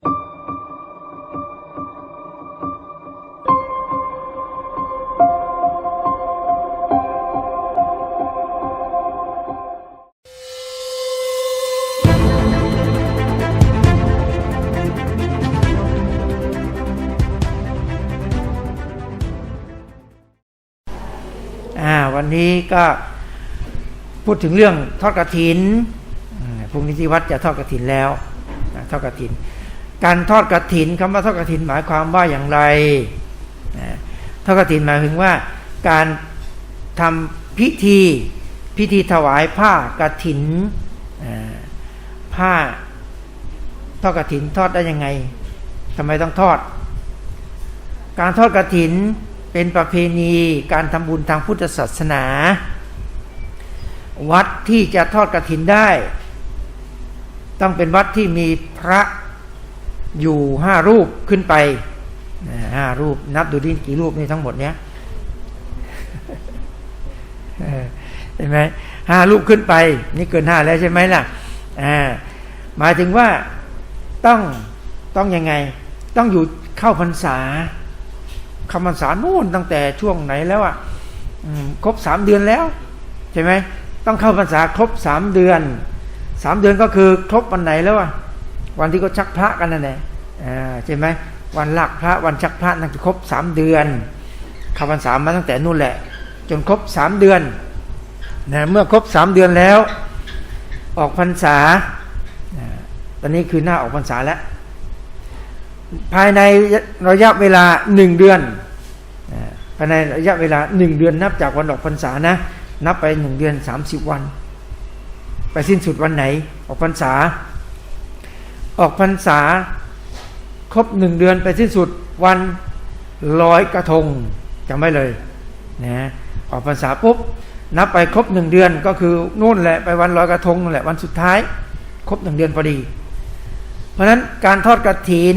อ่าวันนี้ก็พูดถึงเรื่องทอดกระถินอืมพรุ่งนี้ที่วัดจะทอดกระถินแล้วทอดกระถิน การทอดกระถินคำว่าทอดกระถินหมายความว่าอย่างไรทอดกระถินหมายถึงว่าการทำพิธีพิธีถวายผ้ากระถินอ่าผ้าทอดกระถินทอดได้ยังไงทำไมต้องทอด การทอดกระถินเป็นประเพณีการทำบุญทางพุทธศาสนา วัดที่จะทอดกระถินได้ ต้องเป็นวัดที่มีพระ อยู่ห้ารูปขึ้นไปห้ารูปนับดูดิกี่รูปนี่ทั้งหมดเนี้ยเออเห็นไหมห้ารูปขึ้นไป นี่เกินห้าแล้วใช่ไหมล่ะอ่าหมายถึงว่าต้องต้องยังไง ต้องอยู่เข้าพรรษาคำพรรษานู่นตั้งแต่ช่วงไหนแล้วอะครบสามเดือนแล้วใช่ไหมต้องเข้าพรรษาครบสามเดือนสามเดือนก็คือครบวันไหนแล้วอะ วันที่เขาชักพระกันนั่นแหละอ่าใช่ไหมวันหลักพระวันชักพระนั่นคือครบสามเดือนข้าพรรษามมาตั้งแต่นู่นแหละ จนครบสามเดือนนะเมื่อครบสามเดือนแล้ว ออกพรรษาตอนนี้คือหน้าออกพรรษาแล้ว ภายในระยะเวลาหนึ่งเดือนอ่าภายในระยะเวลาหนึ่งเดือนนับจากวันออกพรรษานะ นับไปหนึ่งเดือนสามสิบวัน ไปสิ้นสุดวันไหน ออกพรรษา ออกพรรษา ครบหนึ่งเดือนไปสิ้นสุดวันลอยกระทงจำไว้เลยนะออกพรรษาปุ๊บนับไปครบหนึ่งเดือนก็คือนู่นแหละไปวันลอยกระทงนั่นแหละวันสุดท้าย ครบหนึ่งเดือนพอดี เพราะฉะนั้นการทอดกระถิน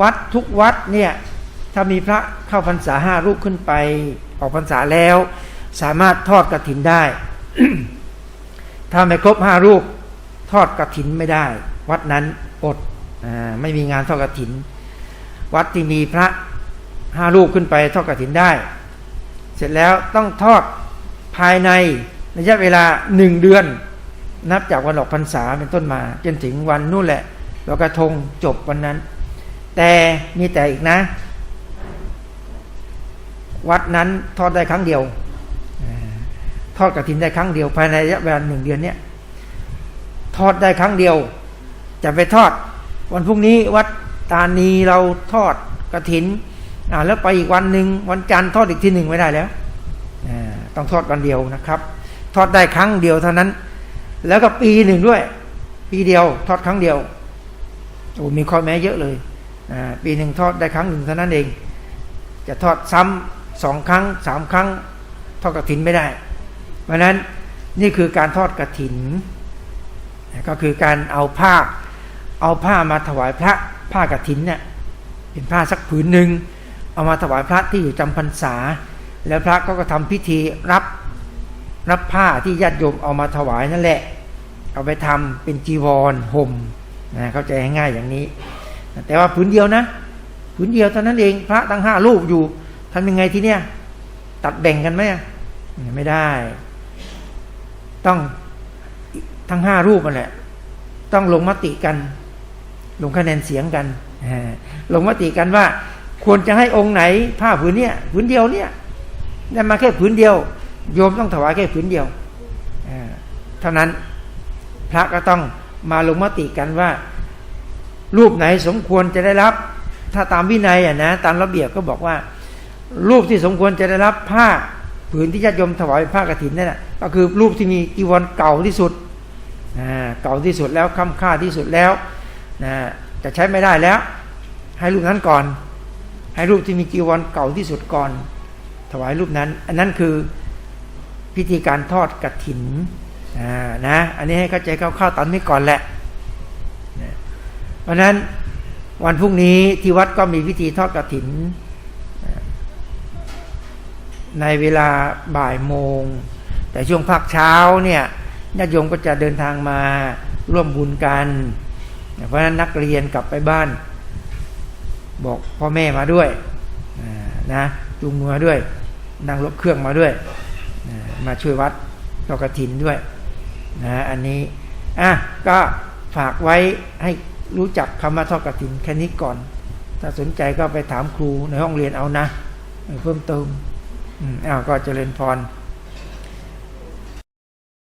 วัดทุกวัดเนี่ยถ้ามีพระเข้าพรรษาห้ารูปขึ้นไป ออกพรรษาแล้ว สามารถทอดกระถินได้ ถ้าไม่ครบห้ารูป ทอดกระถินไม่ได้ วัดนั้นอดอไม่มีงานทอดกระถิน วัดที่มีพระห้ารูปขึ้นไปทอดกระถินได้ เสร็จแล้วต้องทอดภายในระยะเวลาหนึ่งเดือน นับจากวันออกพรรษาเป็นต้นมา จนถึงวันนู่นแหละลอยกระทงจบวันนั้น แต่มีแต่อีกนะ วัดนั้นทอดได้ครั้งเดียวทอดกระถินได้ครั้งเดียวภายในระยะเวลาหนึ่งเดือนเนี้ยทอดได้ครั้งเดียว จะไปทอด วันพรุ่งนี้วัดตานีเราทอดกระถินอ่าแล้วไปอีกวันหนึ่งวันจันทร์ทอดอีกทีหนึ่งไม่ได้แล้วอ่าต้องทอดวันเดียวนะครับ ทอดได้ครั้งเดียวเท่านั้น แล้วก็ปีหนึ่งด้วย ปีเดียวทอดครั้งเดียวโอ้มีข้อแม้เยอะเลยอ่าปีหนึ่งทอดได้ครั้งหนึ่งเท่านั้นเอง จะทอดซ้ำสองครั้งสามครั้ง ทอดกระถินไม่ได้ เพราะฉะนั้นนี่คือการทอดกระถิน ก็คือการเอาผ้า เอาผ้ามาถวายพระผ้ากฐินเนี่ยเป็นผ้าสักผืนหนึ่งเอามาถวายพระที่อยู่จำพรรษา แล้วพระก็ก็ทำพิธีรับรับผ้าที่ญาติโยมเอามาถวายนั่นแหละ เอาไปทำเป็นจีวรห่มนะเข้าใจง่ายๆอย่างนี้ แต่ว่าผืนเดียวนะผืนเดียวเท่านั้นเองพระตั้งห้ารูปอยู่ทำยังไงทีเนี้ยตัดแบ่งกันไหมไม่ได้ ต้องทั้งห้ารูปนั่นแหละ ต้องลงมติกัน ลงคะแนนเสียงกันลงมติกันว่า ควรจะให้องค์ไหนผ้าผืนเนี้ยผืนเดียวเนี่ยได้มาแค่ผืนเดียว โยมต้องถวายแค่ผืนเดียวเท่านั้นพระก็ต้องมาลงมติกันว่า รูปไหนสมควรจะได้รับ ถ้าตามวินัยอะนะตามระเบียบก็บอกว่า รูปที่สมควรจะได้รับผ้าผืนที่ญาติโยมถวายผ้ากฐินนั่นแหะก็คือรูปที่มีจีวรเก่าที่สุดอ่าเก่าที่สุดแล้วค่ำค่าที่สุดแล้ว นะจะใช้ไม่ได้แล้ว ให้รูปนั้นก่อน ให้รูปที่มีจีวรเก่าที่สุดก่อน ถวายรูปนั้น อันนั้นคือพิธีการทอดกฐินอ่านะ อันนี้ให้เข้าใจคร่าวๆตามนี้ก่อนแหละเพราะฉะนั้นวันพรุ่งนี้ที่วัดก็มีพิธีทอดกฐิน ในเวลาบ่ายโมง แต่ช่วงภาคเช้าเนี่ยญาติโยมก็จะเดินทางมาร่วมบุญกัน เพราะนั้นนักเรียนกลับไปบ้าน บอกพ่อแม่มาด้วยนะจูงมือมาด้วย นั่งรถเครื่องมาด้วย มาช่วยวัดทอดกระถินด้วยนะอันนี้อะก็ฝากไว้ให้รู้จักคำว่าทอดกระถินแค่นี้ก่อน ถ้าสนใจก็ไปถามครูในห้องเรียนเอานะ เพิ่มเติมอืมอ้าวก็เจริญพร